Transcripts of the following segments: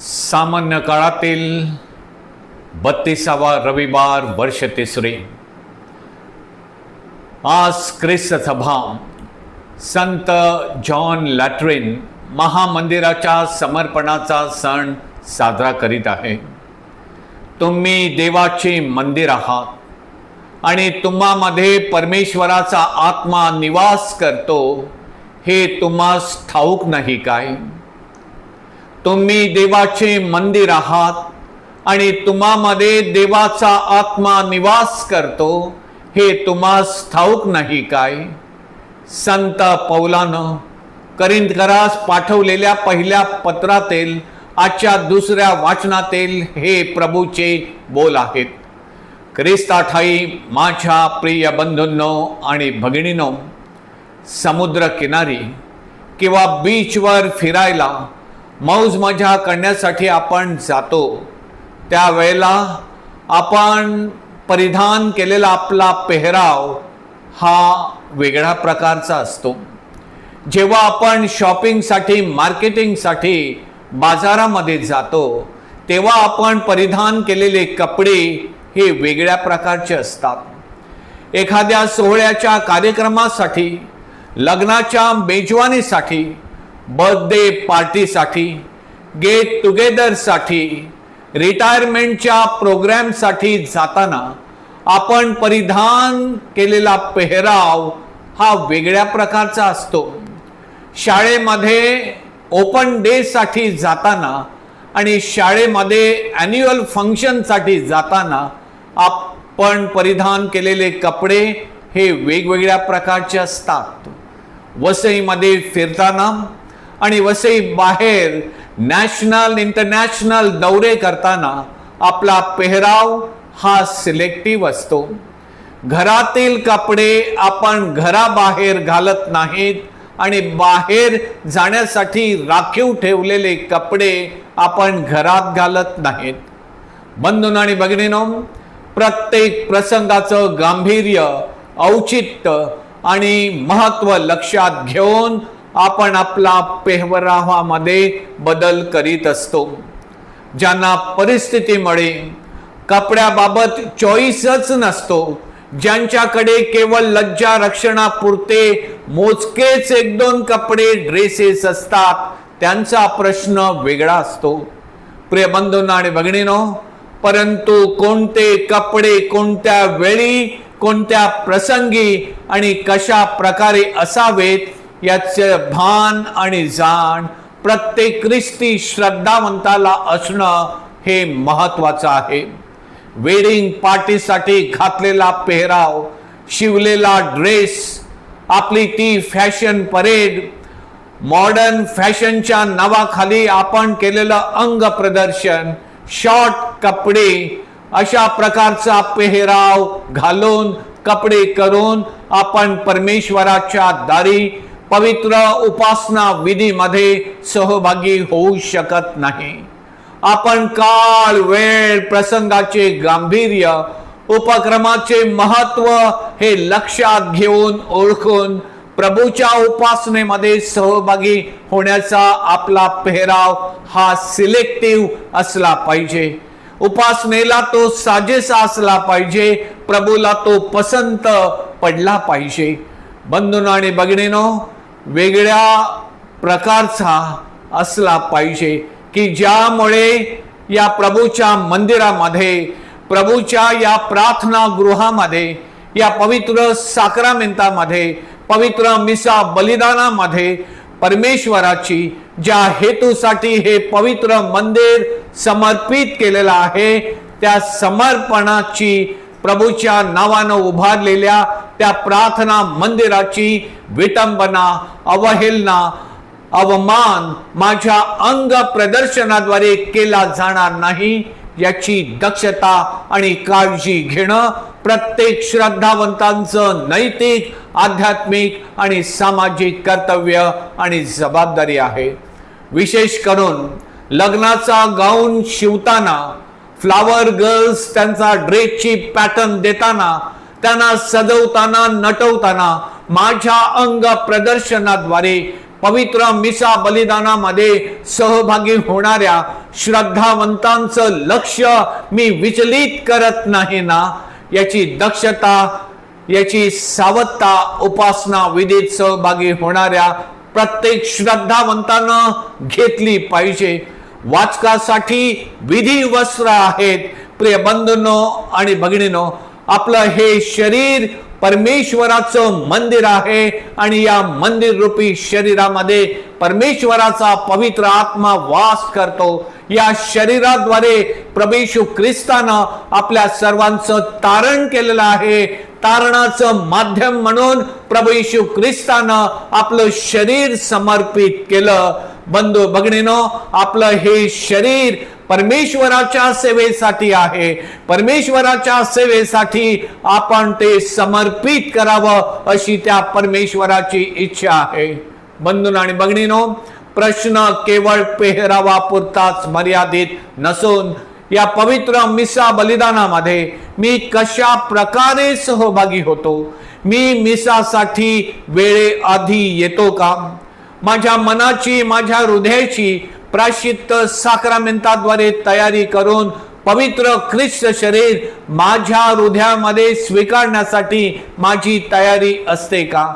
सामान्य काळातील बत्तीसावा रविवार वर्ष तिसरे. आज ख्रिस्त सभा. संत जॉन लॅट्रिन महामंदिराच्या समर्पणाचा सण साजरा करीत आहे. तुम्ही देवाचे मंदिर आहात आणि तुम्हामध्ये परमेश्वराचा आत्मा निवास करतो हे तुम्हास ठाऊक नाही काय? तुम्ही देवाचे मंदिर आहात आणि तुम्हामध्ये देवाचा आत्मा निवास करतो हे तुम्हास ठाऊक नाही काय? संत पौलानं करिंदकरास पाठवलेल्या पहिल्या पत्रातील आजच्या दुसऱ्या वाचनातील हे प्रभूचे बोल आहेत. क्रिस्ताठाई माझ्या प्रिय बंधूंनो आणि भगिनीनो समुद्र किनारी किंवा बीचवर फिरायला मौज मजा करण्यासाठी आपण जातो. त्यावेळेला आपण परिधान केलेला आपला पेहराव हा वेगळ्या प्रकारचा असतो. जेव्हा आपण शॉपिंगसाठी मार्केटिंगसाठी बाजारामध्ये जातो तेव्हा आपण परिधान केलेले कपडे हे वेगळ्या प्रकारचे असतात. एखाद्या सोहळ्याच्या कार्यक्रमासाठी लग्नाच्या मेजवानीसाठी बर्थडे पार्टीसाठी गेट टुगेदरसाठी रिटायरमेंटच्या प्रोग्रॅमसाठी जाताना आपण परिधान केलेला पेहराव हा वेगळ्या प्रकारचा असतो. शाळेमध्ये ओपन डेसाठी जाताना आणि शाळेमध्ये ॲन्युअल फंक्शनसाठी जाताना आपण परिधान केलेले कपडे हे वेगवेगळ्या प्रकारचे असतात. वसईमध्ये फिरताना आणि वसई बाहेर नॅशनल इंटरनॅशनल दौरे करताना आपला पेहराव हा सिलेक्टिव्ह असतो. घरातील कपडे आपण घराबाहेर घालत नाहीत आणि बाहेर जाण्यासाठी राखीव ठेवलेले कपडे आपण घरात घालत नाहीत. बंधून आणि भगिनीनो प्रत्येक प्रसंगाचं गांभीर्य औचित्य आणि महत्त्व लक्षात घेऊन आपण आपला पेहरावामध्ये बदल करीत असतो. ज्यांना परिस्थितीमुळे कपड्याबाबत चॉईसच नसतो. ज्यांच्याकडे केवळ लज्जा रक्षणापुरते मोजकेच एक दोन कपडे ड्रेसेस असतात त्यांचा प्रश्न वेगळा असतो. प्रिय बंधूंना आणि बघणीनो परंतु कोणते कपडे कोणत्या वेळी कोणत्या प्रसंगी आणि कशा प्रकारे असावेत याचं भान आणि जाण प्रत्येक ख्रिस्ती श्रद्धावंताला असणं हे महत्वाचं आहे. वेडिंग पार्टीसाठी घातलेला पेहराव शिवलेला ड्रेस आपली ती फॅशन परेड मॉडर्न फॅशनच्या नावाखाली आपण केलेलं अंग प्रदर्शन शॉर्ट कपडे अशा प्रकारचा पेहराव घालून कपडे करून आपण परमेश्वराच्या दारी पवित्र उपासना विधीमध्ये सहभागी होऊ शकत नाही. आपण काळ वेळ प्रसंगाचे गांभीर्य उपक्रमाचे महत्त्व हे लक्षात घेऊन ओळखून प्रभूच्या उपासनेमध्ये सहभागी होण्याचा आपला पेहराव हा सिलेक्टिव्ह असला पाहिजे. उपासनेला तो साजेसा असला पाहिजे प्रभूला तो पसंत पडला पाहिजे. बंधून आणि भगिनीनो वेगळ्या प्रकारचा असला पाहिजे की ज्यामुळे या प्रभूच्या मंदिरामध्ये प्रभूच्या या प्रार्थना गृहामध्ये या पवित्र साक्रामेंतामध्ये पवित्र मिसा बलिदानामध्ये परमेश्वराची ज्या हेतूसाठी हे पवित्र मंदिर समर्पित केलेलं आहे त्या समर्पणाची प्रभूच्या नावानं उभारलेल्या त्या प्रार्थना मंदिराची विटंबना अवहेलना अवमान माझ्या अंग प्रदर्शनाद्वारे केला जाणार नाही याची दक्षता आणि काळजी घेणं प्रत्येक श्रद्धावंतांचं नैतिक आध्यात्मिक आणि सामाजिक कर्तव्य आणि जबाबदारी आहे. विशेष करून लग्नाचा गाऊन शिवताना फ्लावर गर्ल्स त्यांचा ड्रेसची पॅटर्न देताना त्यांना सजवताना नटवताना माझ्या अंग प्रदर्शनाद्वारे पवित्र मिसा बलिदानामध्ये सहभागी होणाऱ्या श्रद्धावंतांचं लक्ष मी विचलित करत नाही ना? याची दक्षता याची सावधता उपासना विधीत सहभागी होणाऱ्या प्रत्येक श्रद्धावंतानं घेतली पाहिजे. वाचकासाठी विधी वस्त्र आहेत. प्रिय बंधूंनो आणि भगिनीनो आपलं हे शरीर परमेश्वराचं मंदिर आहे आणि या मंदिर रूपी शरीरामध्ये परमेश्वराचा पवित्र आत्मा वास करतो. या शरीराद्वारे प्रभेशू ख्रिस्तानं आपल्या सर्वांचं तारण केलेलं आहे. तारणाचं माध्यम म्हणून प्रभू येशू ख्रिस्तानं आपलं शरीर समर्पित केलं. बंधू बघणेनो आपलं हे शरीर परमेश्वराच्या सेवेसाठी आहे. परमेश्वराच्या सेवेसाठी आपण ते समर्पित करावं अशी त्या परमेश्वराची इच्छा आहे. बंधून आणि बघणीनो प्रश्न केवळ पेहरावापुरताच मर्यादित नसून या पवित्र मिसा बलिदानामध्ये मी कशा प्रकारे सहभागी होतो? मी मिसासाठी वेळेआधी येतो का? माझ्या मनाची माझ्या हृदयाची प्राशित्त साक्रामेंताद्वारे तयारी करून पवित्र ख्रिस्त शरीर माझ्या हृदयामध्ये स्वीकारण्यासाठी माझी तयारी असते का?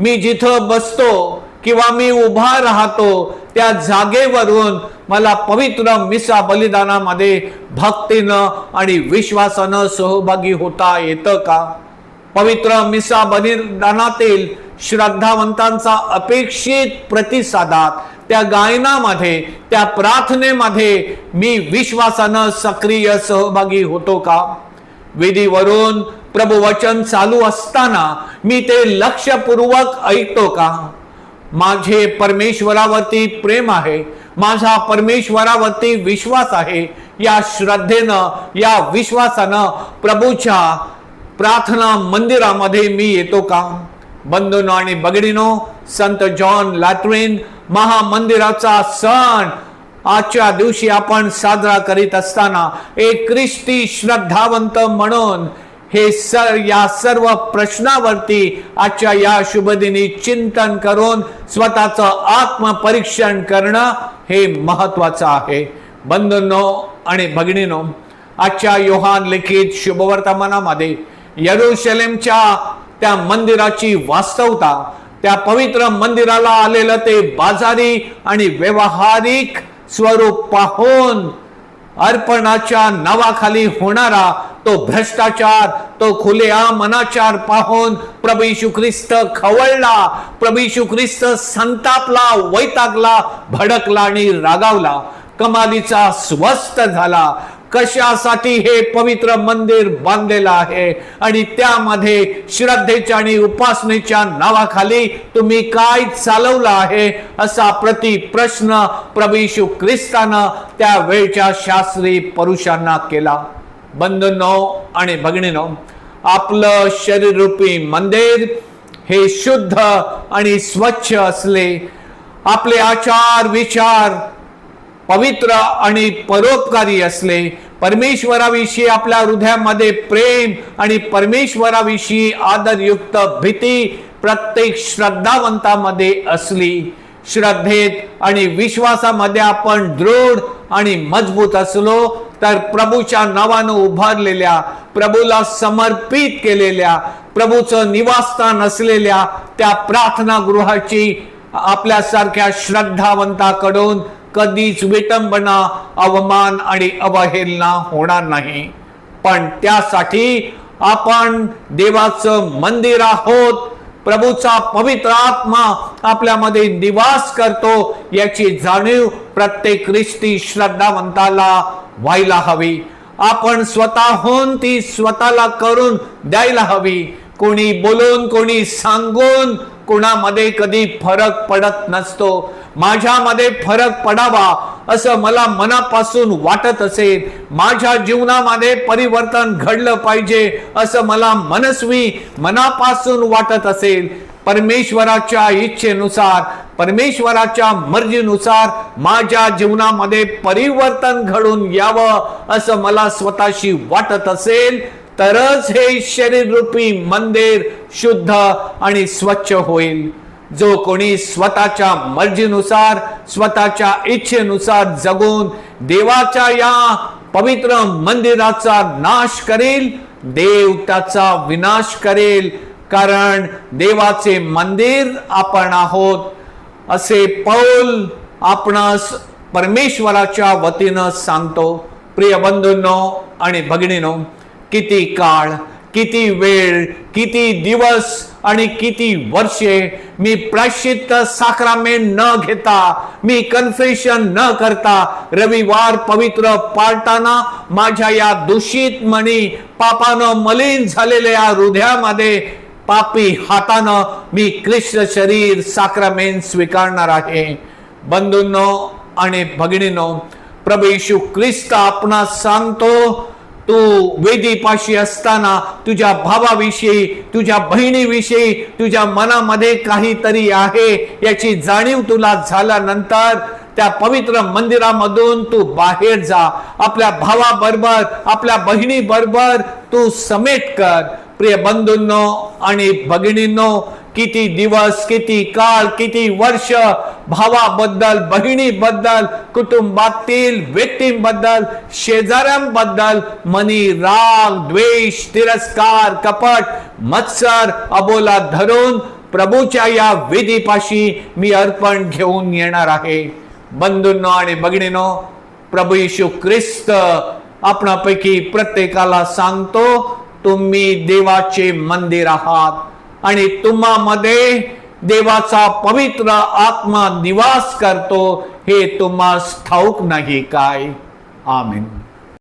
मी जिथं बसतो किंवा मी उभा राहतो त्या जागेवरून मला पवित्र मिसा बलिदानामध्ये भक्तीनं आणि विश्वासानं सहभागी होता येतं का? पवित्र मिसा बलिदानातील श्रद्धावंतांचा अपेक्षित प्रतिसादात त्या गायनामध्ये त्या प्रार्थनेमध्ये मी विश्वासानं सक्रिय सहभागी होतो का? विधीवरून प्रभू वचन चालू असताना मी ते लक्षपूर्वक ऐकतो का? माझे परमेश्वरावरती प्रेम आहे माझा परमेश्वरावरती विश्वास आहे या श्रद्धेनं या विश्वासानं प्रभूच्या प्रार्थना मंदिरामध्ये मी येतो का? बंधूनो आणि बगडीनो संत जॉन लॅट्रिन महामंदिराचा सण आजच्या दिवशी आपण साजरा करीत असताना एक ख्रिस्ती श्रद्धावंत म्हणून हे सर या सर्व प्रश्नावरती आजच्या या शुभदिनी चिंतन करून स्वतःचं आत्मपरीक्षण करणं हे महत्वाचं आहे. बंधूंनो आणि भगिनीनो आजच्या योहान लिखित शुभवर्तमानामध्ये यरुशलेमच्या त्या मंदिराची वास्तवता त्या पवित्र मंदिराला आलेलं ते बाजारी आणि व्यवहारिक स्वरूप पाहून अर्पणाच्या नावाखाली होणारा तो भ्रष्टाचार तो खुलेआम अनाचार पाहून प्रभू ख्रिस्त खवळला प्रभू ख्रिस्त संतापला वैतागला भडकला आणि रागावला. कमालीचा स्वस्त झाला. कशासाठी हे पवित्र मंदिर बांधलेलं आहे? आणि त्यामध्ये श्रद्धेच्या आणि उपासनेच्या नावाखाली तुम्ही काय चालवलं आहे? असा प्रति प्रश्न प्रभू ख्रिस्तानं त्या वेळच्या शास्त्री पुरुषांना केला. बंधनो आणि भगिनीनो आपलं शरीररूपी मंदिर हे शुद्ध आणि स्वच्छ असले आपले आचार विचार पवित्र आणि परोपकारी असले परमेश्वराविषयी आपल्या हृदयामध्ये प्रेम आणि परमेश्वराविषयी आदरयुक्त भीती प्रत्येक श्रद्धावंतामध्ये असली श्रद्धेत आणि विश्वासामध्ये आपण दृढ आणि मजबूत असलो तर प्रभूच्या नावानं उभारलेल्या प्रभूला समर्पित केलेल्या प्रभूचं निवासस्थान असलेल्या त्या प्रार्थना गृहाची आपल्यासारख्या श्रद्धावंताकडून कधीच विटंबना अवमान आणि अवहेलना होणार नाही. पण त्यासाठी आपण देवाचं मंदिर आहोत. प्रभूचा पवित्र आत्मा आपल्यामध्ये निवास करतो. याची जाणीव प्रत्येक ख्रिस्ती श्रद्धावंताला व्हायला हवी. आपण स्वतःहून ती स्वतःला करून द्यायला हवी. कोणी बोलून कोणी सांगून कुणामध्ये कधी फरक पडत नसतो. माझ्यामध्ये फरक पडावा असं मला मनापासून वाटत असेल. माझ्या जीवनामध्ये परिवर्तन घडलं पाहिजे असं मला मनस्वी मनापासून वाटत असेल. परमेश्वराच्या इच्छेनुसार परमेश्वराच्या मर्जीनुसार माझ्या जीवनामध्ये परिवर्तन घडून यावं असं मला स्वतःशी वाटत असेल. तरच हे शरीररूपी मंदिर शुद्ध आणि स्वच्छ होईल. जो कोणी स्वतःच्या मर्जीनुसार स्वतःच्या इच्छेनुसार जगून देवाच्या या पवित्र मंदिराचा नाश करेल देव त्याचा विनाश करेल कारण देवाचे मंदिर आपण आहोत असे पौल आपणास परमेश्वराच्या वतीनं सांगतो. प्रिय बंधूंनो आणि भगिनीनो किती काळ किती वेळ किती दिवस आणि किती वर्षे मी प्राश्चित्त साक्रामेंट न घेता मी कन्फेशन न करता रविवार पवित्र पाळताना माझ्या या दूषित मणी पापानं मलिन झालेल्या हृदयामध्ये पापी हातानं मी ख्रिस्त शरीर साक्रामेंट स्वीकारणार आहे. बंधूंनो आणि भगिनीनो प्रभू येशू ख्रिस्त आपणास सांगतो तू वेदीपाशी असताना तुझ्या भावाविषयी तुझ्या बहिणीविषयी तुझ्या मनामध्ये काहीतरी आहे याची जाणीव तुला झाल्यानंतर त्या पवित्र मंदिरामधून तू बाहेर जा. आपल्या भावाबरोबर आपल्या बहिणीबरोबर तू समेट कर. प्रिय बंधूंनो आणि भगिनींनो किती दिवस किती काळ किती वर्ष भावाबद्दल बहिणीबद्दल कुटुंबातील व्यक्तींबद्दल शेजाऱ्यांबद्दल मनी राग द्वेष तिरस्कार कपट मत्सर अबोला धरून प्रभूच्या या वेदीपाशी मी अर्पण घेऊन येणार आहे. बंधूंनो आणि बघिणीनो प्रभू येशू ख्रिस्त आपणापैकी प्रत्येकाला सांगतो तुम्ही देवाचे मंदिर आहात आणि तुम्हामध्ये देवाचा पवित्र आत्मा निवास करतो हे तुम्हाला ठाऊक नाही काय? आमेन.